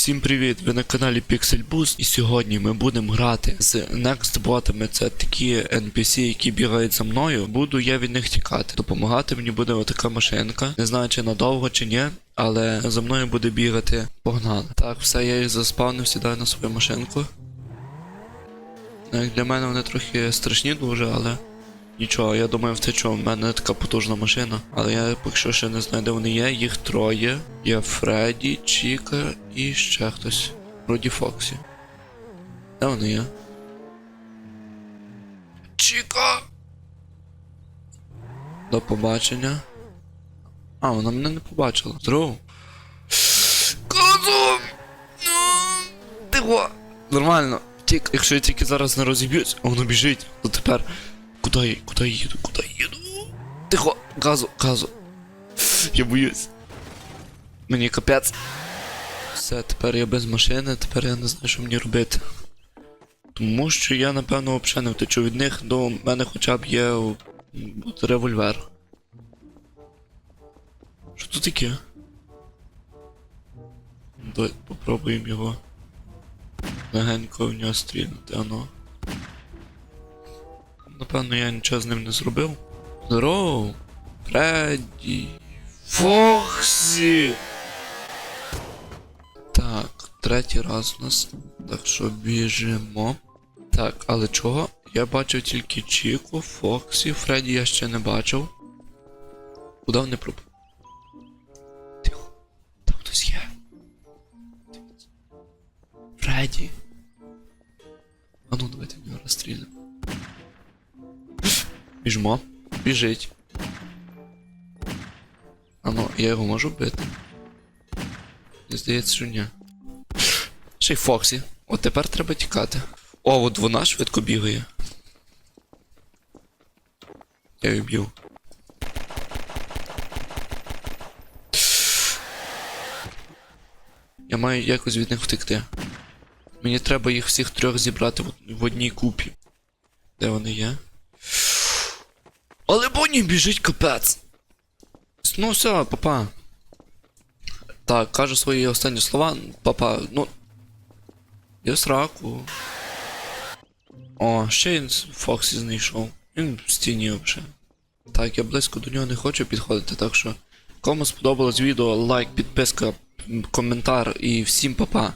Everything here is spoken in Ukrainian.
Всім привіт! Ви на каналі Pixel Boost і сьогодні ми будемо грати з Next ботами. Це такі NPC, які бігають за мною. Буду я від них тікати. Допомагати мені буде отака машинка. Не знаю, чи надовго, чи ні, але за мною буде бігати. Погнали. Так, все, я їх заспавнив, сідаю на свою машинку. Для мене вони трохи страшні дуже, але. Нічого, я думаю, втечу. У мене така потужна машина. Але я поки що ще не знаю, де вони є. Їх троє. Є Фредді, Чіка і ще хтось. Вроді Фоксі. Де вони є? Чіка! До побачення. А, вона мене не побачила. Здорово. Козу! Тихо! Нормально. Тік, якщо я тільки зараз не розіб'юсь, воно біжить, то тепер. Куди я, куди я їду, куди я їду? Тихо, газу, газу. Я боюсь. Мені капець. Все, тепер я без машини, тепер я не знаю, що мені робити. Тому що я, напевно, взагалі не втечу від них, до мене хоча б є револьвер. Що тут таке? Давай попробуємо його легенько в нього стрільнути, ано. Напевно, я нічого з ним не зробив. Здорово! Фредді! Фоксі! Так, третій раз у нас. Так що біжимо. Так, але чого? Я бачив тільки Чіку, Фоксі, Фредді я ще не бачив. Куди вони пропали? Тихо, там хтось є. Фредді. А ну давайте в нього розстріляємо. Біжмо. Біжить. А ну, я його можу бити? Мені здається, що ні. Ще й Фоксі. От тепер треба тікати. О, от вона швидко бігає. Я її б'ю. Я маю якось від них втекти. Мені треба їх всіх трьох зібрати в, в одній купі. Де вони є? Але Бонні біжить капець. Ну все, папа. Так, кажу свої останні слова. Папа, ну. Я сраку. О, ще він Фоксі знайшов. Він в стіні взагалі. Так, я близько до нього не хочу підходити, так що. Кому сподобалось відео, лайк, підписка, коментар і всім папа.